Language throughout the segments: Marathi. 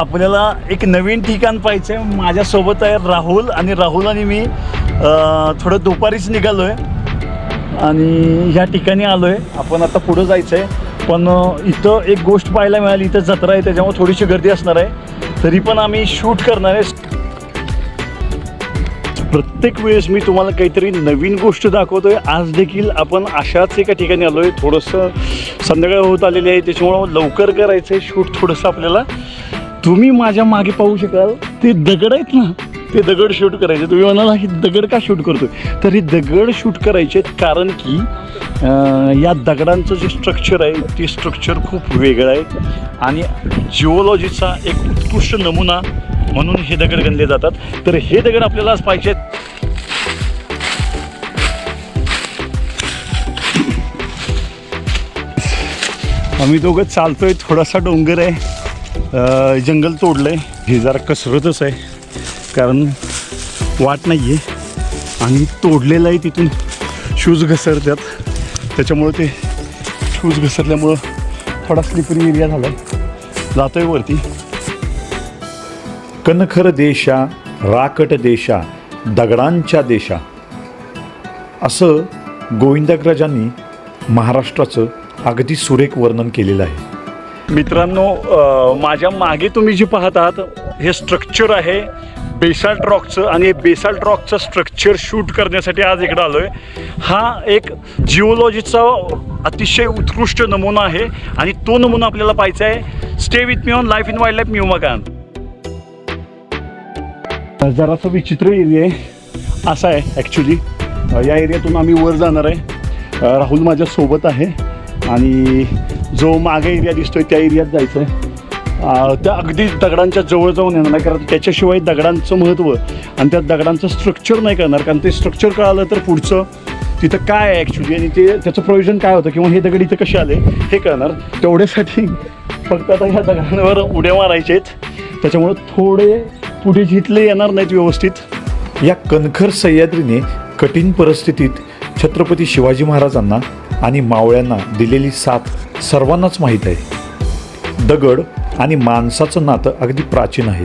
आपल्याला एक नवीन ठिकाण पाहिजे आहे माझ्यासोबत आहे राहुल आणि राहुल आणि मी थोडं दुपारीच निघालो आहे आणि ह्या ठिकाणी आलो आहे आपण आता पुढं जायचं आहे पण इथं एक गोष्ट पाहायला मिळाली. इथं जत्रा आहे त्याच्यामुळे थोडीशी गर्दी असणार आहे. तरी पण आम्ही शूट करणार आहे. प्रत्येक वेळेस मी तुम्हाला काहीतरी नवीन गोष्ट दाखवतोय. आज देखील आपण अशाच एका ठिकाणी आलो आहे थोडंसं संध्याकाळ होत आलेली आहे. त्याच्यामुळं लवकर करायचं आहे शूट थोडंसं आपल्याला. तुम्ही माझ्या मागे पाहू शकाल ते दगड आहेत ना ते दगड शूट करायचे. तुम्ही म्हणाला हे दगड का शूट करतोय? तर हे दगड शूट करायचे आहेत कारण की या दगडांचं जे स्ट्रक्चर आहे ते स्ट्रक्चर खूप वेगळं आहे. आणि जिओलॉजीचा एक उत्कृष्ट नमुना म्हणून हे दगड गणले जातात. तर हे दगड आपल्याला आज पाहिजे आम्ही दोघं चालतोय थोडासा डोंगर आहे. जंगल तोडलं आहे हे जरा कसरतच आहे. कारण वाट नाही आहे आणि तोडलेलं आहे तिथून. शूज घसरतात. त्याच्यामुळं ते शूज घसरल्यामुळं थोडा स्लिपरी एरिया झाला आहे जातोय वरती. कनखर देशा राकट देशा दगडांच्या देशा. असं गोविंदाग्रजांनी महाराष्ट्राचं अगदी सुरेख वर्णन केलेलं आहे. मित्रांनो माझ्या मागे तुम्ही जे पाहत आहात हे स्ट्रक्चर आहे बेसाल्ट रॉकचं आणि हे बेसाल्ट रॉकचं स्ट्रक्चर शूट करण्यासाठी आज इकडं आलो आहे हा एक जिओलॉजीचा अतिशय उत्कृष्ट नमुना आहे आणि तो नमुना आपल्याला पाहायचा आहे. Stay with me on life in wildlife म्युमाकान जरासा विचित्र एरिया आहे. असा आहे ॲक्च्युली या एरियातून आम्ही वर जाणार आहे. राहुल माझ्या सोबत आहे आणि जो मागे एरिया दिसतोय त्या एरियात जायचं आहे त्या अगदी दगडांच्या जवळ जाऊन येणार नाही कारण त्याच्याशिवाय दगडांचं महत्त्व आणि त्या दगडांचं स्ट्रक्चर नाही करणार कारण ते स्ट्रक्चर कळालं तर पुढचं तिथं काय आहे ॲक्च्युली आणि ते त्याचं प्रयोजन काय होतं? किंवा हे दगड इथं कसे आले? हे कळणार. तेवढ्यासाठी फक्त आता ह्या दगडांवर उड्या मारायच्या आहेत. त्याच्यामुळं थोडे पुढे जिथले येणार नाहीत व्यवस्थित. या कणखर सह्याद्रीने कठीण परिस्थितीत छत्रपती शिवाजी महाराजांना आणि मावळ्यांना दिलेली साथ सर्वांनाच माहीत आहे. दगड आणि माणसाचं नातं अगदी प्राचीन आहे.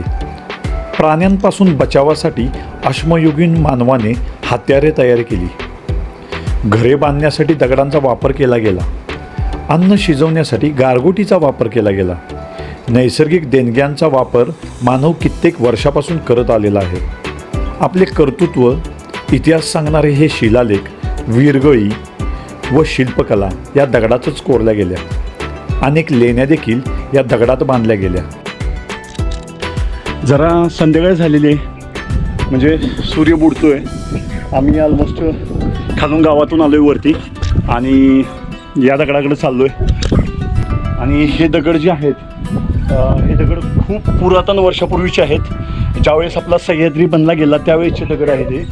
प्राण्यांपासून बचावासाठी अश्मयुगीन मानवाने हत्यारे तयार केली. घरे बांधण्यासाठी दगडांचा वापर केला गेला. अन्न शिजवण्यासाठी गारगोटीचा वापर केला गेला. नैसर्गिक देणग्यांचा वापर मानव कित्येक वर्षापासून करत आलेला आहे. आपले कर्तृत्व इतिहास सांगणारे हे शिलालेख वीरगळी व शिल्पकला या दगडातच कोरल्या गेल्या. अनेक लेण्या देखील या दगडात बांधल्या गेल्या. जरा संध्याकाळ झालेली आहे. म्हणजे सूर्य बुडतोय. आम्ही ऑलमोस्ट खालून गावातून आलो आहे वरती. आणि या दगडाकडे चाललो आहे आणि हे दगड जे आहेत हे दगड खूप पुरातन वर्षापूर्वीचे आहेत. ज्यावेळेस आपला सह्याद्री बनला गेला त्यावेळेसचे दगड आहेत हे.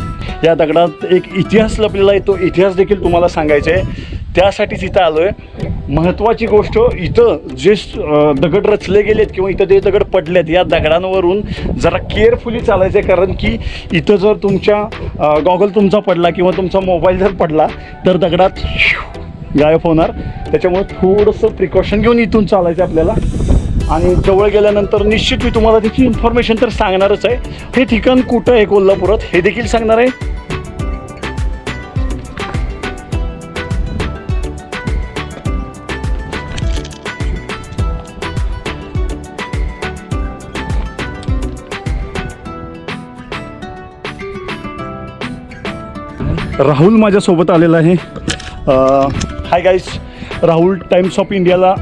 या दगडात एक इतिहास लपलेला आहे तो इतिहास देखील तुम्हाला सांगायचा आहे. त्यासाठीच इथं आलो आहे महत्त्वाची गोष्ट इथं जे दगड रचले गेलेत किंवा इथं जे दगड पडलेत या दगडांवरून जरा केअरफुली चालायचं आहे कारण की इथं जर तुमच्या गॉगल तुमचा पडला किंवा तुमचा मोबाईल जर पडला तर दगडात गायब होणार. त्याच्यामुळे थोडंसं प्रिकॉशन घेऊन इथून चालायचं आहे आपल्याला. आणि जवळ गेल्यानंतर निश्चित मी तुम्हाला त्याची इन्फॉर्मेशन तर सांगणारच आहे. हे ठिकाण कुठं आहे कोल्हापुरात? हे देखील सांगणार आहे. राहुल माझ्यासोबत आलेला आहे. Hi guys Rahul Times of इंडियाला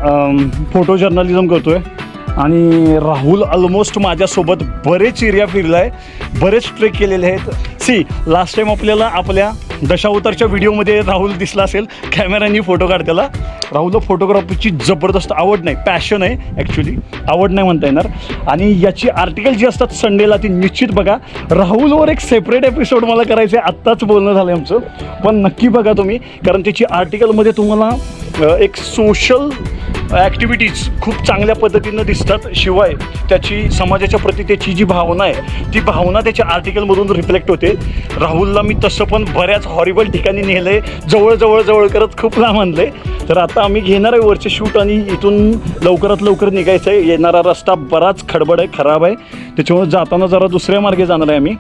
फोटो जर्नलिझम करतो आहे आणि राहुल ऑलमोस्ट माझ्यासोबत बरेच एरिया फिरला आहे बरेच ट्रेक केलेले आहेत. सी लास्ट टाईम आपल्याला आपल्या दशावतारच्या व्हिडिओमध्ये राहुल दिसला असेल कॅमेऱ्यानी फोटो काढताला राहुलला फोटोग्राफीची जबरदस्त आवड नाही पॅशन आहे ॲक्च्युली आवड नाही म्हणता येणार. आणि याची आर्टिकल जी असतात संडेला ती निश्चित बघा. राहुलवर एक सेपरेट एपिसोड मला करायचं आहे आत्ताच बोलणं झालं आहे आमचं. पण नक्की बघा तुम्ही कारण त्याची आर्टिकलमध्ये तुम्हाला एक सोशल ॲक्टिव्हिटीज खूप चांगल्या पद्धतीनं दिसतात. शिवाय त्याची समाजाच्या प्रती त्याची जी भावना आहे ती भावना त्याच्या आर्टिकलमधून रिफ्लेक्ट होते. राहुलला मी तसं पण बऱ्याच हॉरिबल ठिकाणी नेलं आहे जवळ जवळ जवळ करत खूप लांब आणलं आहे तर आता आम्ही घेणार आहे वरचे शूट आणि इथून लवकरात लवकर निघायचं आहे येणारा रस्ता बराच खडबड आहे खराब आहे. त्याच्यामुळे जाताना जरा दुसऱ्या मार्गे जाणार आहे आम्ही.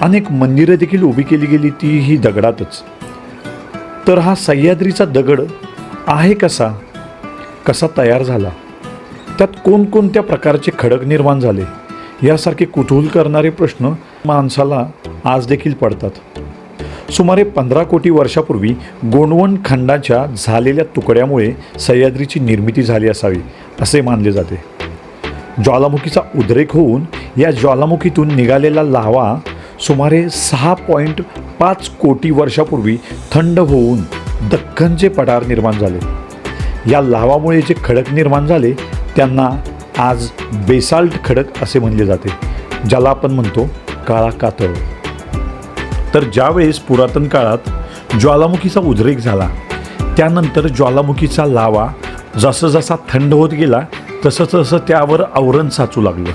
अनेक मंदिरं देखील उभी केली गेली ती ही दगडातच. तर हा सह्याद्रीचा दगड आहे कसा? कसा तयार झाला? त्यात कोणकोणत्या प्रकारचे खडक निर्माण झाले? यासारखे कुतूहल करणारे प्रश्न माणसाला आज देखील पडतात. सुमारे पंधरा कोटी वर्षापूर्वी गोंडवण खंडाच्या झालेल्या तुकड्यामुळे सह्याद्रीची निर्मिती झाली असावी असे मानले जाते. ज्वालामुखीचा उद्रेक होऊन या ज्वालामुखीतून निघालेला लावा सुमारे सहा पॉईंट पाच कोटी वर्षापूर्वी थंड होऊन दख्खनचे पठार निर्माण झाले. या लावामुळे जे खडक निर्माण झाले त्यांना आज बेसाल्ट खडक असे म्हणले जाते ज्याला आपण म्हणतो काळा कातळ. तर ज्यावेळेस पुरातन काळात ज्वालामुखीचा उद्रेक झाला त्यानंतर ज्वालामुखीचा लावा जसं जसा थंड होत गेला तसं तसं त्यावर आवरण साचू लागलं.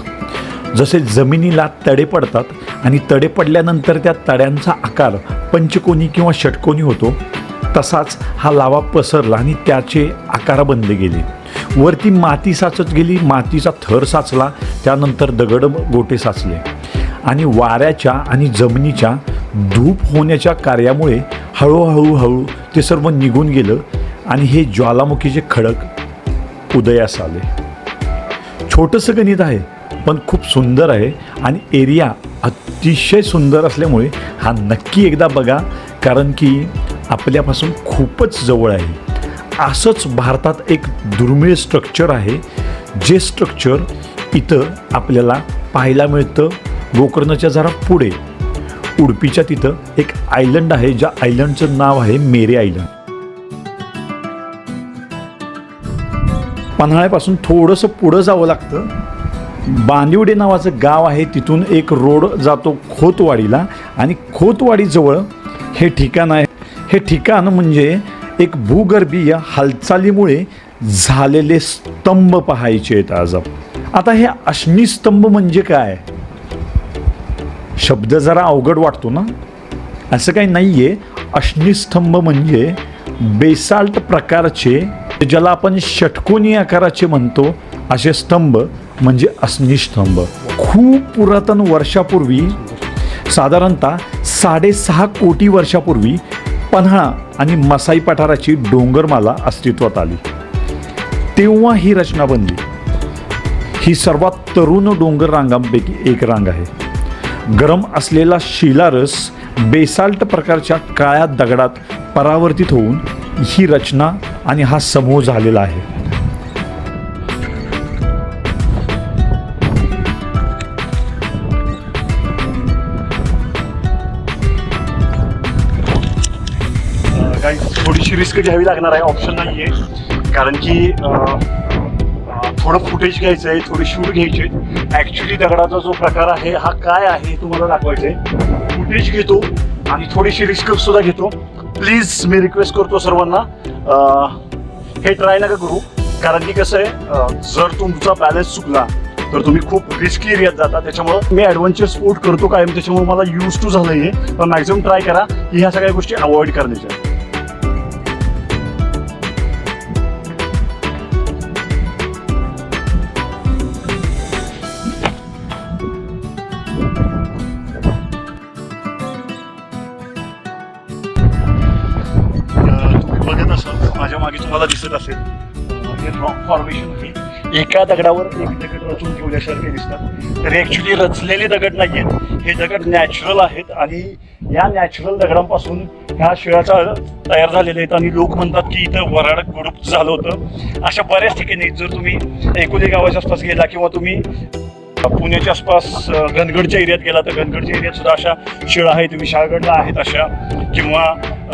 जसे जमिनीला तडे पडतात आणि तडे पडल्यानंतर त्या तड्यांचा आकार पंचकोनी किंवा षटकोनी होतो तसाच हा लावा पसरला आणि त्याचे आकार बनले गेले. वरती माती साचत गेली मातीचा थर साचला त्यानंतर दगड गोटे साचले. आणि वाऱ्याच्या आणि जमिनीच्या धूप होण्याच्या कार्यामुळे हळूहळू हळू ते सर्व निघून गेलं आणि हे ज्वालामुखीचे खडक उदयास आले. छोटंसं गणित आहे पण खूप सुंदर आहे आणि एरिया अतिशय सुंदर असल्यामुळे हा नक्की एकदा बघा कारण की आपल्यापासून खूपच जवळ आहे. असंच भारतात एक दुर्मिळ स्ट्रक्चर आहे जे स्ट्रक्चर इथं आपल्याला पाहायला मिळतं. गोकर्णच्या जरा पुढे उडपीच्या तिथं एक आयलंड आहे ज्या आयलंडचं नाव आहे मेरे आयलंड पन्हाळ्यापासून थोडंसं पुढं जावं लागतं. बांदिवडे नावाचं गाव आहे तिथून एक रोड जातो खोतवाडीला. आणि खोतवाडीजवळ हे ठिकाण आहे. हे ठिकाण म्हणजे एक भूगर्भीय हालचालीमुळे झालेले स्तंभ पाहायचे आहेत आज आता हे अश्निस्तंभ म्हणजे काय? शब्द जरा अवघड वाटतो ना? असं काही नाही आहे अश्निस्तंभ म्हणजे बेसाल्ट प्रकारचे ज्याला आपण षटकोनी आकाराचे म्हणतो असे स्तंभ म्हणजे अश्निस्तंभ खूप पुरातन वर्षापूर्वी साधारणतः साडेसहा कोटी वर्षापूर्वी पन्हाळा आणि मसाई पठाराची डोंगरमाला अस्तित्वात आली. तेव्हा ही रचना बनली. ही सर्वात तरुण डोंगर रांगांपैकी एक रांग आहे. गरम असलेला शिलारस बेसाल्ट प्रकारच्या काळ्या दगडात परावर्तित होऊन ही रचना आणि हा समूह झालेला आहे. रिस्क घ्यावी लागणार आहे ऑप्शन नाही आहे कारण की थोडं फुटेज घ्यायचं आहे थोडी शूट घ्यायचे ॲक्च्युली दगडाचा जो प्रकार आहे हा काय आहे तुम्हाला दाखवायचं आहे. फुटेज घेतो आणि थोडीशी रिस्क सुद्धा घेतो. प्लीज मी रिक्वेस्ट करतो सर्वांना हे ट्राय नका करू. कारण की कसं आहे जर तुमचा बॅलन्स चुकला तर तुम्ही खूप रिस्की एरियात जाता. त्याच्यामुळं मी ॲडव्हेंचर स्पोर्ट करतो कायम. त्याच्यामुळे मला यूज टू झालं आहे पण मॅक्झिमम ट्राय करा की ह्या सगळ्या गोष्टी अवॉइड करण्याच्या. मागे तुम्हाला दिसत असेल. हे रॉक फॉर्मेशन आहे. एका दगडावर एक दगड रचून ठेवल्यासारखे दिसतात. तर ऍक्च्युली रचलेले दगड नाही आहेत हे दगड नॅचरल आहेत आणि या नॅचरल दगडांपासून ह्या शिळाचा तयार झालेले आहेत आणि लोक म्हणतात की इथं वराड गुडूप झालं होतं. अशा बऱ्याच ठिकाणी जर तुम्ही एकुले गावाच्या आसपास गेला किंवा तुम्ही पुण्याच्या आसपास अ, घनगडच्या एरियात गेला तर घनगडच्या एरियात सुद्धा अशा शिळा आहेत विशाळगडला आहेत अशा किंवा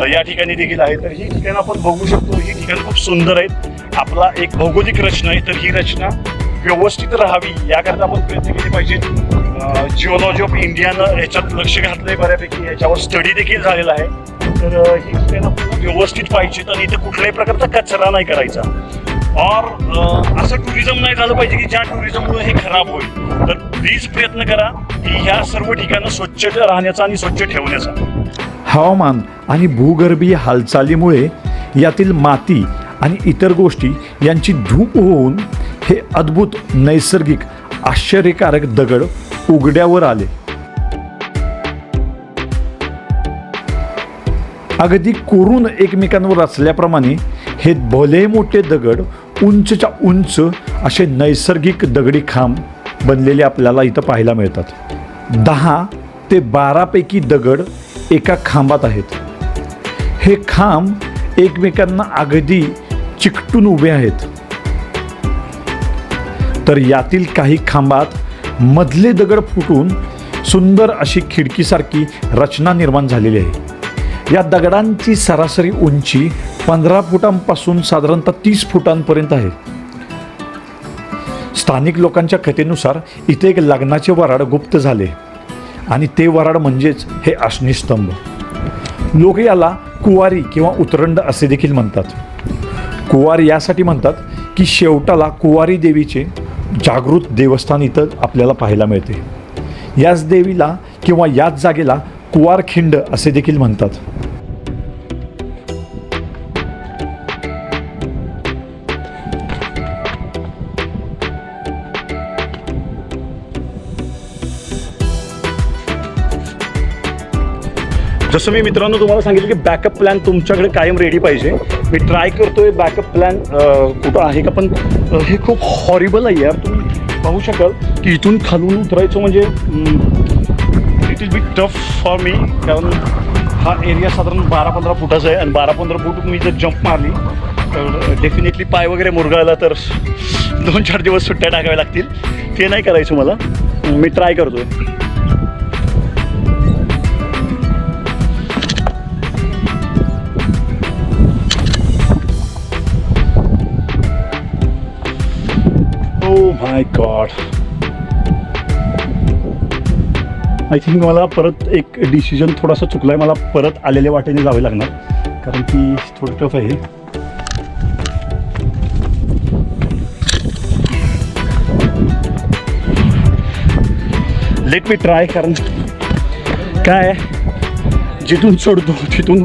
या ठिकाणी देखील आहे तर ही ठिकाणं आपण बघू शकतो ही ठिकाणं खूप सुंदर आहेत. आपला एक भौगोलिक रचना आहे तर ही रचना व्यवस्थित राहावी याकरता आपण प्रयत्न केले पाहिजेत जिओलॉजी ऑफ इंडियानं याच्यात लक्ष घातलंय बऱ्यापैकी याच्यावर स्टडी देखील झालेला आहे. तर ही ठिकाणं व्यवस्थित पाहिजेत आणि इथे कुठल्याही प्रकारचा कचरा नाही करायचा. और असं टुरिझम नाही झालं पाहिजे की ज्या टुरिझममुळे हे खराब होईल. तर प्लीज प्रयत्न करा की ह्या सर्व ठिकाणं स्वच्छ राहण्याचा आणि स्वच्छ ठेवण्याचा. हवामान आणि भूगर्भीय हालचालीमुळे यातील माती आणि इतर गोष्टी यांची धूप होऊन हे अद्भुत नैसर्गिक आश्चर्यकारक दगड उघड्यावर आले. अगदी कोरून एकमेकांवर असल्याप्रमाणे हे भले मोठे दगड उंचच्या उंच असे नैसर्गिक दगडी खांब बनलेले आपल्याला इथं पाहायला मिळतात. दहा ते बारापैकी दगड एका खांबात आहेत. हे खांब एकमेकांना अगदी चिकटून उभे आहेत. तर यातील काही खांबात मधले दगड फुटून सुंदर अशी खिडकीसारखी रचना निर्माण झालेली आहे. या दगडांची सरासरी उंची पंधरा फुटांपासून साधारणतः तीस फुटांपर्यंत आहे. स्थानिक लोकांच्या कथेनुसार इथे एक लग्नाचे वराड गुप्त झाले आणि ते वराड म्हणजेच हे अश्निस्तंभ लोक याला कुवारी किंवा उतरंड असे देखील म्हणतात. कुवारी यासाठी म्हणतात की शेवटाला कुवारी देवीचे जागृत देवस्थान इथं आपल्याला पाहायला मिळते. याच देवीला किंवा याच जागेला कुवारखिंड असे देखील म्हणतात. जसं मी मित्रांनो तुम्हाला सांगितलं की बॅकअप प्लॅन तुमच्याकडे कायम रेडी पाहिजे. मी ट्राय करतोय बॅकअप प्लॅन कुठं आहे का? पण हे खूप हॉरिबल आहे यार. तुम्ही पाहू शकाल की इथून खालून उतरायचं म्हणजे it is be tough for me कारण हा एरिया साधारण बारा पंधरा फुटाचा आहे आणि बारा पंधरा फूट मी जर जंप मारली तर डेफिनेटली पाय वगैरे मुरगाळला तर दोन चार दिवस सुट्ट्या टाकाव्या लागतील. ते नाही करायचं मला. मी ट्राय करतोय. Oh my God I think मला परत एक डिसिजन थोडासा चुकला आहे मला परत आलेल्या वाटेने जावे लागणार. कारण की थोडं टफ आहे. लेट मी ट्राय कारण काय जिथून सोडतो तिथून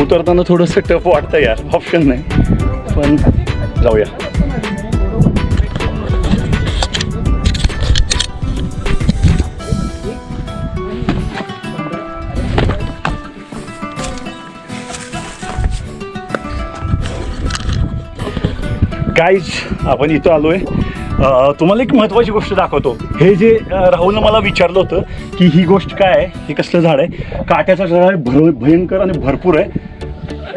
उतरताना थोडंसं टफ वाटतं यार. ऑप्शन नाही. पण जाऊया. गाईज आपण इथं आलोय. आहे तुम्हाला एक महत्त्वाची गोष्ट दाखवतो. हे जे राहुलनं मला विचारलं होतं की ही गोष्ट काय आहे हे कसलं झाड आहे काट्याचं झाड आहे भर भयंकर आणि भरपूर आहे.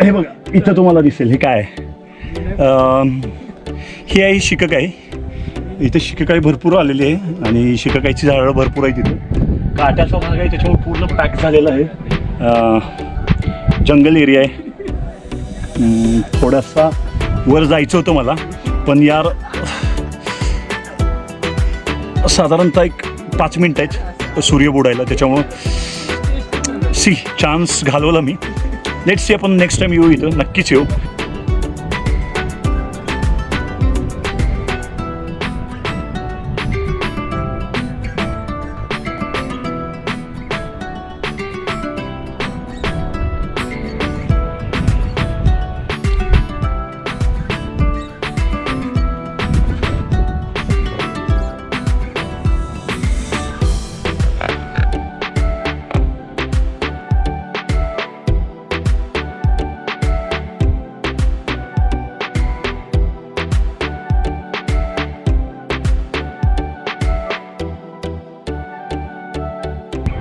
हे बघा इथं तुम्हाला दिसेल हे काय आहे? अं, ही आहे शिकक आहे. इथं शिककाई भरपूर आलेली आहे आणि शिककाईची झाडं भरपूर आहे तिथं काट्याचा भाग आहे त्याच्यामुळे पूर्ण पॅक झालेला आहे. जंगल एरिया आहे. थोडासा वर जायचं होतं मला. पण यार साधारणतः एक पाच मिनिट आहेत. सूर्य बुडायला त्याच्यामुळं सी चान्स घालवला मी. लेट सी आपण नेक्स्ट टाइम येऊ इथं. नक्कीच येऊ.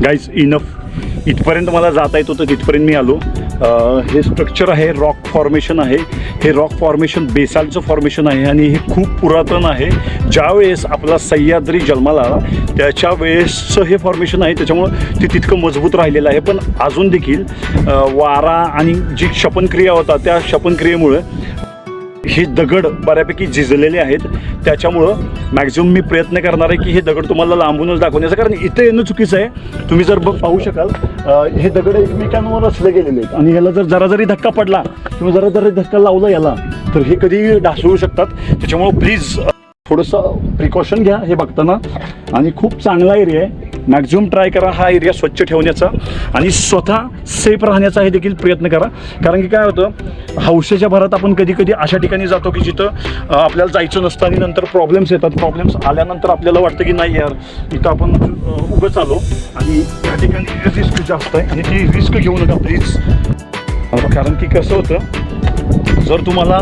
गाईज इनफ इथपर्यंत मला जाता येत होतं तिथपर्यंत मी आलो. हे स्ट्रक्चर आहे रॉक फॉर्मेशन आहे. हे रॉक फॉर्मेशन बेसाल्टचं फॉर्मेशन आहे आणि हे खूप पुरातन आहे. ज्यावेळेस आपला सह्याद्री जन्माला आला त्याच्या वेळेसचं हे फॉर्मेशन आहे. त्याच्यामुळं ते तितकं मजबूत राहिलेलं आहे. पण अजून देखील वारा आणि जी शपनक्रिया होता त्या शपनक्रियेमुळं हे दगड बऱ्यापैकी झिजलेले आहेत. त्याच्यामुळं मॅक्झिमम मी प्रयत्न करणार आहे की हे दगड तुम्हाला लांबूनच दाखवण्याचं. कारण इथे येणं चुकीचं आहे. तुम्ही जर बघ पाहू शकाल हे दगड एकमेकांवर रचले गेलेले आहेत. आणि ह्याला जर जरा जरी धक्का पडला किंवा जरा जरी धक्का लावला याला तर हे कधी ढासळू शकतात. त्याच्यामुळं प्लीज थोडंसं प्रिकॉशन घ्या हे बघताना. आणि खूप चांगला एरिया आहे. मॅक्झिमम ट्राय करा हा एरिया स्वच्छ ठेवण्याचा आणि स्वतः सेफ राहण्याचा हे देखील प्रयत्न करा. कारण की काय होतं हौसेच्या भरात आपण कधी कधी अशा ठिकाणी जातो की जिथं आपल्याला जायचं नसतं आणि नंतर प्रॉब्लेम्स येतात. प्रॉब्लेम्स आल्यानंतर आपल्याला वाटतं की नाही यार इथं आपण उभंच उगंच आलो आणि त्या ठिकाणी रिस्क जास्त आहे आणि ती रिस्क घेऊ नका प्लीज कारण की कसं होतं जर तुम्हाला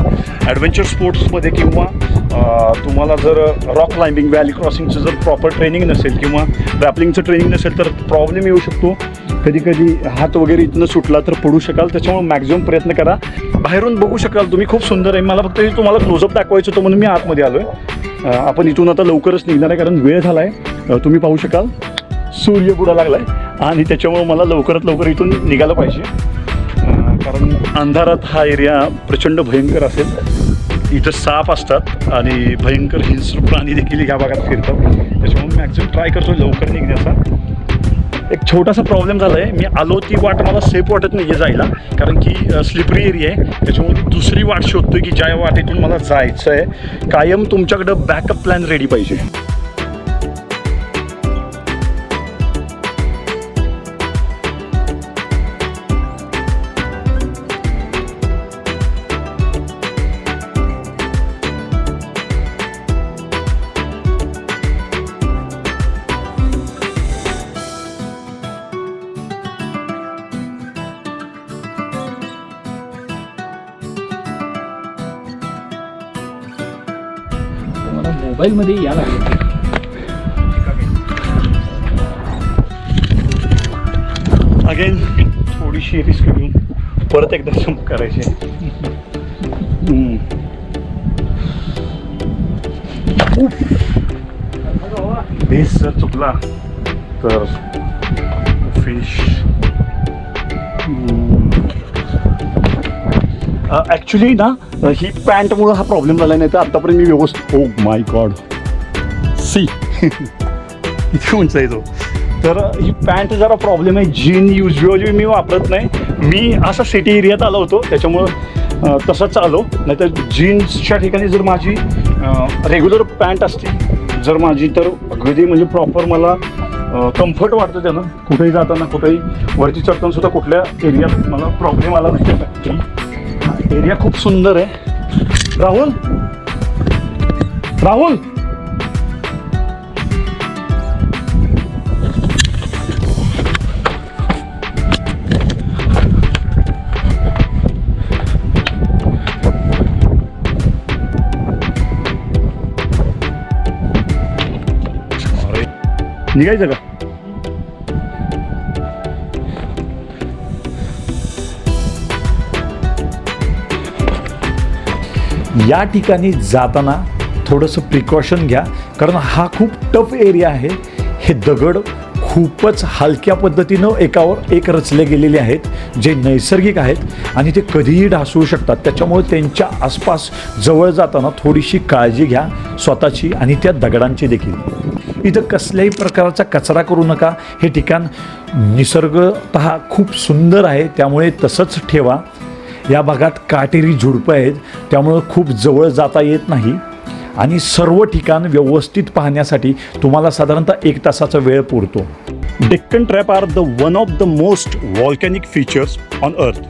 ॲडव्हेंचर स्पोर्ट्समध्ये किंवा तुम्हाला जर रॉक क्लाइम्बिंग व्हॅली क्रॉसिंगचं जर प्रॉपर ट्रेनिंग नसेल किंवा रॅपलिंगचं ट्रेनिंग नसेल तर प्रॉब्लेम येऊ शकतो. कधी कधी हात वगैरे इथनं सुटला तर पडू शकाल. त्याच्यामुळे मॅक्झिमम प्रयत्न करा. बाहेरून बघू शकाल तुम्ही. खूप सुंदर आहे. मला फक्त तुम्हाला क्लोजअप दाखवायचं होतं म्हणून मी आतमध्ये आलो आहे आपण इथून आता लवकरच निघणार आहे कारण वेळ झाला आहे तुम्ही पाहू शकाल. सूर्य बुडा लागला आहे आणि त्याच्यामुळे मला लवकरात लवकर इथून निघालं पाहिजे. कारण अंधारात हा एरिया प्रचंड भयंकर असेल. इथं साप असतात आणि भयंकर हिंस्र प्राणी देखील या भागात फिरतात. त्याच्यामुळे मॅक्झिमम ट्राय करतो लवकर निघण्याचा. एक छोटासा प्रॉब्लेम झाला आहे मी आलो ती वाट मला सेफ वाटत नाही आहे जायला कारण की स्लिपरी एरिया आहे. त्याच्यामुळे मी दुसरी वाट शोधतो की ज्या वाटेतून मला जायचं आहे कायम तुमच्याकडं बॅकअप प्लॅन रेडी पाहिजे. मला मोबाईलमध्ये या लागलं. अगेन थोडीशी रिस्क घेऊन परत एकदा जंप करायचे. बेस जर चुकला तर फिश ॲक्च्युली ना ही पॅन्टमुळं हा प्रॉब्लेम झाला नाही तर आत्तापर्यंत मी व्यवस्थित ओ माय गॉड सी इथे उंच आहे तो. तर ही पॅन्ट जरा प्रॉब्लेम आहे. जीन युजली मी वापरत नाही. मी असा सिटी एरियात आलो होतो. त्याच्यामुळं तसंच आलो. नाहीतर जीन्सच्या ठिकाणी जर माझी रेग्युलर पॅन्ट असते जर माझी तर अगदी म्हणजे प्रॉपर मला कम्फर्ट वाटतं त्यानं. कुठेही जाताना कुठेही वरती चढताना सुद्धा कुठल्या एरियात मला प्रॉब्लेम आला नाही. एरिया खूप सुंदर आहे. राहुल? राहुल? निघायचं का? या ठिकाणी जाताना थोडंसं प्रिकॉशन घ्या. कारण हा खूप टफ एरिया आहे. हे दगड खूपच हलक्या पद्धतीनं एकावर एक रचले गेलेले आहेत जे नैसर्गिक आहेत आणि ते कधीही ढासळू शकतात. त्याच्यामुळे त्यांच्या आसपास जवळ जाताना थोडीशी काळजी घ्या स्वतःची आणि त्या दगडांची देखील. इथं कसल्याही प्रकारचा कचरा करू नका. हे ठिकाण निसर्गत खूप सुंदर आहे. त्यामुळे तसंच ठेवा. या भागात काटेरी झुडपं आहेत त्यामुळं खूप जवळ जाता येत नाही. आणि सर्व ठिकाण व्यवस्थित पाहण्यासाठी तुम्हाला साधारणतः एक तासाचा वेळ पुरतो. Deccan trap are the one of the most volcanic features on earth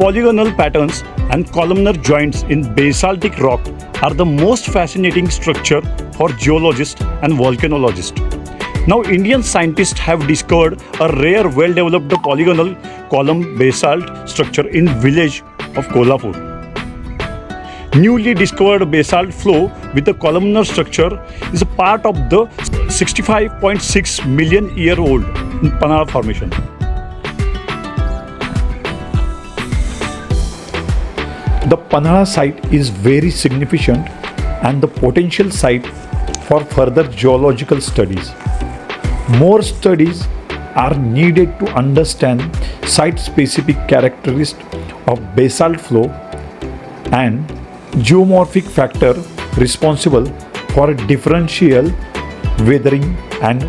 polygonal patterns and columnar joints in basaltic rock are the most fascinating structure for geologist and volcanologist Now, Indian scientists have discovered a rare, well-developed polygonal column basalt structure in village of Kolhapur. Newly discovered basalt flow with a columnar structure is a part of the 65.6 million year old Panara Formation. The Panhala site is very significant and the potential site for further geological studies. More studies are needed to understand site specific characteristics of basalt flow and geomorphic factor responsible for differential weathering and